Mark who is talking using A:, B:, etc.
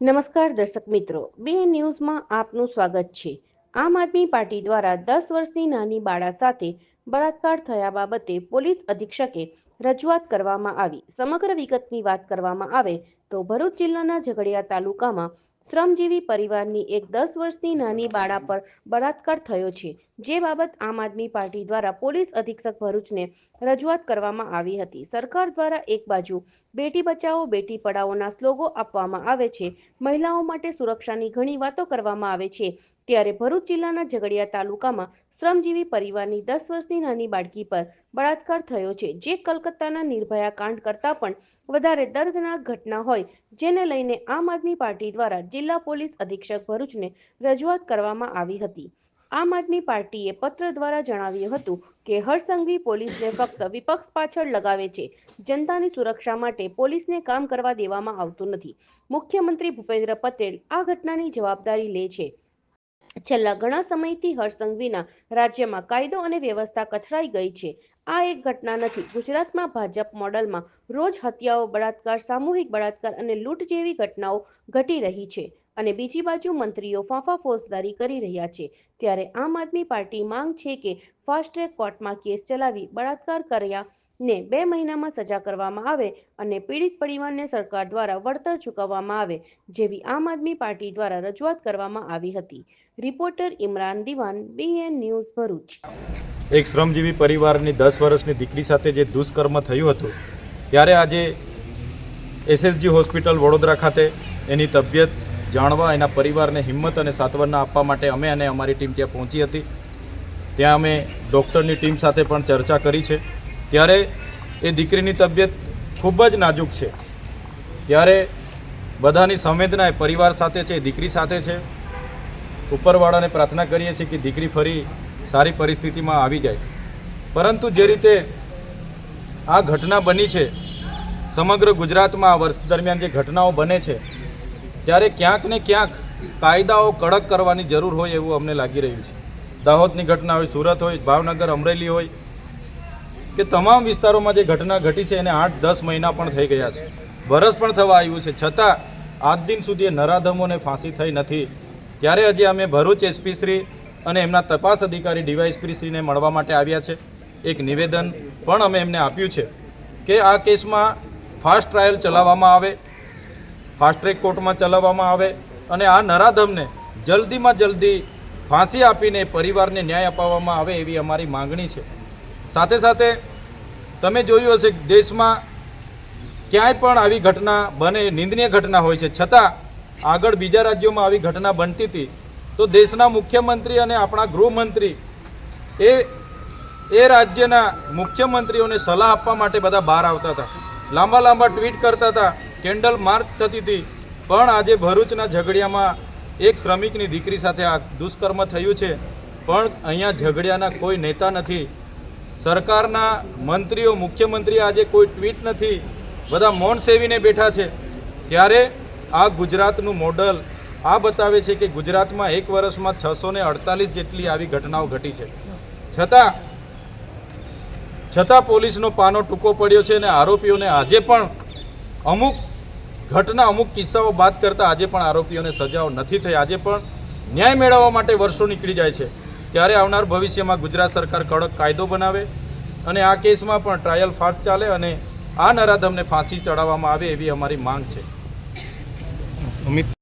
A: નમસ્કાર દર્શક મિત્રો, બે ન્યૂઝમાં આપનું સ્વાગત છે. આમ આદમી પાર્ટી દ્વારા દસ વર્ષની નાની બાળા સાથે બળાત્કાર થયા બાબતે પોલીસ અધિક્ષકે રજૂઆત કરવામાં આવી. સમગ્ર વિગતની વાત કરવામાં આવે તો ભરૂચ જિલ્લાના ઝઘડિયા તાલુકામાં શ્રમજીવી પરિવારની એક દસ વર્ષની નાની બાળા પર બળાત્કાર થયો છે. જે બાબત આમ આદમી પાર્ટી દ્વારા પોલીસ અધિક્ષક ભરૂચને રજૂઆત કરવામાં આવી હતી. સરકાર દ્વારા એક બાજુ બેટી બચાવો, બેટી પઢાઓના સ્લોગો આપવામાં આવે છે. મહિલાઓ માટે સુરક્ષાની ઘણી વાતો કરવામાં આવે છે. ત્યારે ભરૂચ જિલ્લાના ઝઘડિયા તાલુકામાં શ્રમજીવી પરિવારની દસ વર્ષની નાની બાળકી પર બળાત્કાર થયો છે. જે કલકત્તાના નિર્ભયા કાંડ કરતાં પણ વધારે દર્દનાક ઘટના હોય, જેને લઈને આમ આદમી પાર્ટી દ્વારા જિલ્લા પોલીસ અધિક્ષક ભરૂચને રજૂઆત કરવામાં આવી હતી. આમ આદમી પાર્ટીએ પત્ર દ્વારા જણાવ્યું હતું કે હરસંઘવી પોલીસને ફક્ત વિપક્ષ પાછળ લગાવે છે. જનતાની સુરક્ષા માટે પોલીસને કામ કરવા દેવામાં આવતું નથી. મુખ્યમંત્રી ભૂપેન્દ્ર પટેલ આ ઘટનાની જવાબદારી લે છે. છેલ્લા ઘણા સમયથી હર્ષસંઘવીના રાજ્યમાં કાયદો અને વ્યવસ્થા કથળાઈ ગઈ છે. આ એક ઘટના નથી. ગુજરાતમાં ભાજપ મોડલમાં રોજ હત્યાઓ, બળાત્કાર, સામૂહિક બળાત્કાર અને લૂંટ જેવી ઘટનાઓ ઘટી રહી છે અને બીજી બાજુ મંત્રીઓ ફાંફા ફોજદારી કરી રહ્યા છે. ત્યારે આમ આદમી પાર્ટી માંગ છે કે ફાસ્ટ ટ્રેક કોર્ટમાં કેસ ચલાવી બળાત્કાર કર્યા ને બે મહિનામાં સજા કરવામાં આવે અને પીડિત પરિવારને સરકાર દ્વારા વળતર ચૂકવવામાં આવે, જેવી આમ આદમી પાર્ટી દ્વારા રજૂઆત કરવામાં આવી હતી. રિપોર્ટર ઇમરાન દિવાન, બીએન ન્યૂઝ ભરૂચ.
B: એક શ્રમજીવી પરિવારની દસ વર્ષની દીકરી સાથે જે દુષ્કર્મ થયું હતું, ત્યારે આજે એસએસજી હોસ્પિટલ વડોદરા ખાતે એની તબિયત જાણવા એના પરિવારને હિંમત અને સાંત્વના આપવા માટે અમે અને અમારી ટીમ ત્યાં પહોંચી હતી. ત્યાં અમે ડૉક્ટરની ટીમ સાથે પણ ચર્ચા કરી છે. ત્યારે એ દીકરીની તબિયત ખૂબ જ નાજુક છે. ત્યારે બધાની સંવેદના એ પરિવાર સાથે છે દીકરી સાથે છે. ઉપરવાળાને પ્રાર્થના કરીએ છીએ કે દીકરી ફરી સારી પરિસ્થિતિમાં આવી જાય. પરંતુ જે રીતે આ ઘટના બની છે, સમગ્ર ગુજરાતમાં આ વર્ષ દરમિયાન જે ઘટનાઓ બને છે, ત્યારે ક્યાંક ને ક્યાંક કાયદાઓ કડક કરવાની જરૂર હોય એવું અમને લાગી રહ્યું છે. દાહોદની ઘટના હોય, સુરત હોય, ભાવનગર, અમરેલી હોય કે તમામ વિસ્તારોમાં જે ઘટના ઘટી છે એને આઠ દસ મહિના પણ થઈ ગયા છે. વરસ પણ થવા આવ્યું છે. છતાં, આજ દિન સુધી એ નરાધમોને ફાંસી થઈ નથી. ત્યારે હજી અમે ભરૂચ એસપી શ્રી અને એમના તપાસ અધિકારી ડીવાયએસપી શ્રીને મળવા માટે આવ્યા છે. એક નિવેદન પણ અમે એમને આપ્યું છે કે આ કેસમાં ફાસ્ટ ટ્રાયલ ચલાવવામાં આવે, ફાસ્ટ ટ્રેક કોર્ટમાં ચલાવવામાં આવે અને આ નરાધમને જલ્દીમાં જલ્દી ફાંસી આપીને પરિવારને ન્યાય અપાવવામાં આવે એવી અમારી માંગણી છે. સાથે સાથે તમે જોયું હશે દેશમાં ક્યાંય પણ આવી ઘટના બને, નિંદનીય ઘટના હોય છે. છતાં આગળ બીજા રાજ્યોમાં આવી ઘટના બનતી હતી તો દેશના મુખ્યમંત્રી અને આપણા ગૃહમંત્રી એ એ રાજ્યના મુખ્યમંત્રીઓને સલાહ આપવા માટે બધા બહાર આવતા હતા. લાંબા લાંબા ટ્વીટ કરતા હતા, કેન્ડલ માર્ચ થતી હતી, પણ આજે ભરૂચના ઝઘડિયામાં એક શ્રમિકની દીકરી સાથે આ દુષ્કર્મ થયું છે, પણ અહીંયા ઝઘડિયાના કોઈ નેતા નથી. સરકારના મંત્રીઓ મુખ્યમંત્રી આજે કોઈ ટ્વીટ નથી. બધા મૌન સેવીને બેઠા છે. ત્યારે આ ગુજરાતનું મોડલ આ બતાવે છે કે ગુજરાતમાં એક વર્ષમાં છસો અડતાલીસ જેટલી આવી ઘટનાઓ ઘટી છે. છતાં છતાં પોલીસનો પાનો ટૂંકો પડ્યો છે અને આરોપીઓને આજે પણ અમુક ઘટના, અમુક કિસ્સાઓ બાદ કરતાં આજે પણ આરોપીઓને સજાઓ નથી થઈ. આજે પણ ન્યાય મેળવવા માટે વર્ષો નીકળી જાય છે. ત્યારે આવનાર ભવિષ્યમાં ગુજરાત સરકાર કડક કાયદો બનાવે અને આ કેસમાં પણ ટ્રાયલ ફાસ્ટ ચાલે અને આ નરાધમને ફાંસી ચડાવવામાં આવે એવી અમારી માંગ છે.
C: અમિત